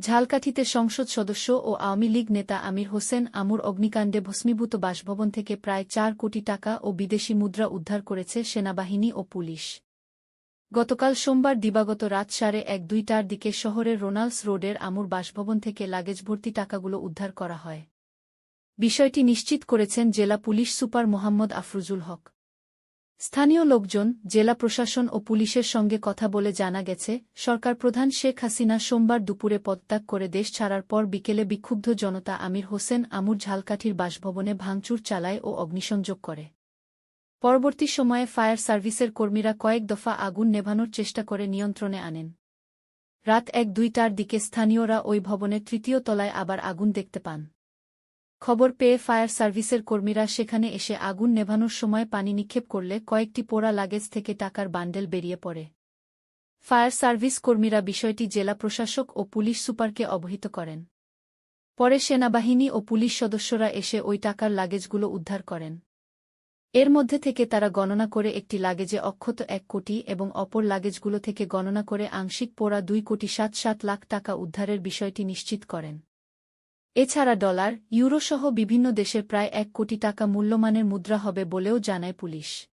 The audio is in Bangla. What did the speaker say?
ঝালকাঠিতে সংসদ সদস্য ও আওয়ামী লীগ নেতা আমির হোসেন আমুর অগ্নিকাণ্ডে ভস্মীভূত বাসভবন থেকে প্রায় চার কোটি টাকা ও বিদেশি মুদ্রা উদ্ধার করেছে সেনাবাহিনী ও পুলিশ। গতকাল সোমবার দিবাগত রাত সাড়ে এক দুইটার দিকে শহরের রোনাল্ডস রোডের আমুর বাসভবন থেকে লাগেজ ভর্তি টাকাগুলো উদ্ধার করা হয়। বিষয়টি নিশ্চিত করেছেন জেলা পুলিশ সুপার মোহাম্মদ আফরুজুল হক। স্থানীয় লোকজন, জেলা প্রশাসন ও পুলিশের সঙ্গে কথা বলে জানা গেছে, সরকার প্রধান শেখ হাসিনা সোমবার দুপুরে পদত্যাগ করে দেশ ছাড়ার পর বিকেলে বিক্ষুব্ধ জনতা আমির হোসেন আমুর ঝালকাঠির বাসভবনে ভাঙচুর চালায় ও অগ্নিসংযোগ করে। পরবর্তী সময়ে ফায়ার সার্ভিসের কর্মীরা কয়েক দফা আগুন নেভানোর চেষ্টা করে নিয়ন্ত্রণে আনেন। রাত এক দুইটার দিকে স্থানীয়রা ওই ভবনের তৃতীয় তলায় আবার আগুন দেখতে পান। খবর পেয়ে ফায়ার সার্ভিসের কর্মীরা সেখানে এসে আগুন নেভানোর সময় পানি নিক্ষেপ করলে কয়েকটি পোড়া লাগেজ থেকে টাকার বান্ডেল বেরিয়ে পড়ে। ফায়ার সার্ভিস কর্মীরা বিষয়টি জেলা প্রশাসক ও পুলিশ সুপারকে অবহিত করেন। পরে সেনাবাহিনী ও পুলিশ সদস্যরা এসে ওই টাকার লাগেজগুলো উদ্ধার করেন। এর মধ্যে থেকে তারা গণনা করে একটি লাগেজে অক্ষত এক কোটি এবং অপর লাগেজগুলো থেকে গণনা করে আংশিক পোড়া দুই কোটি সাত সাত লাখ টাকা উদ্ধারের বিষয়টি নিশ্চিত করেন। এছাড়া ডলার, ইউরোসহ বিভিন্ন দেশের প্রায় এক কোটি টাকা মূল্যমানের মুদ্রা হবে বলেও জানায় পুলিশ।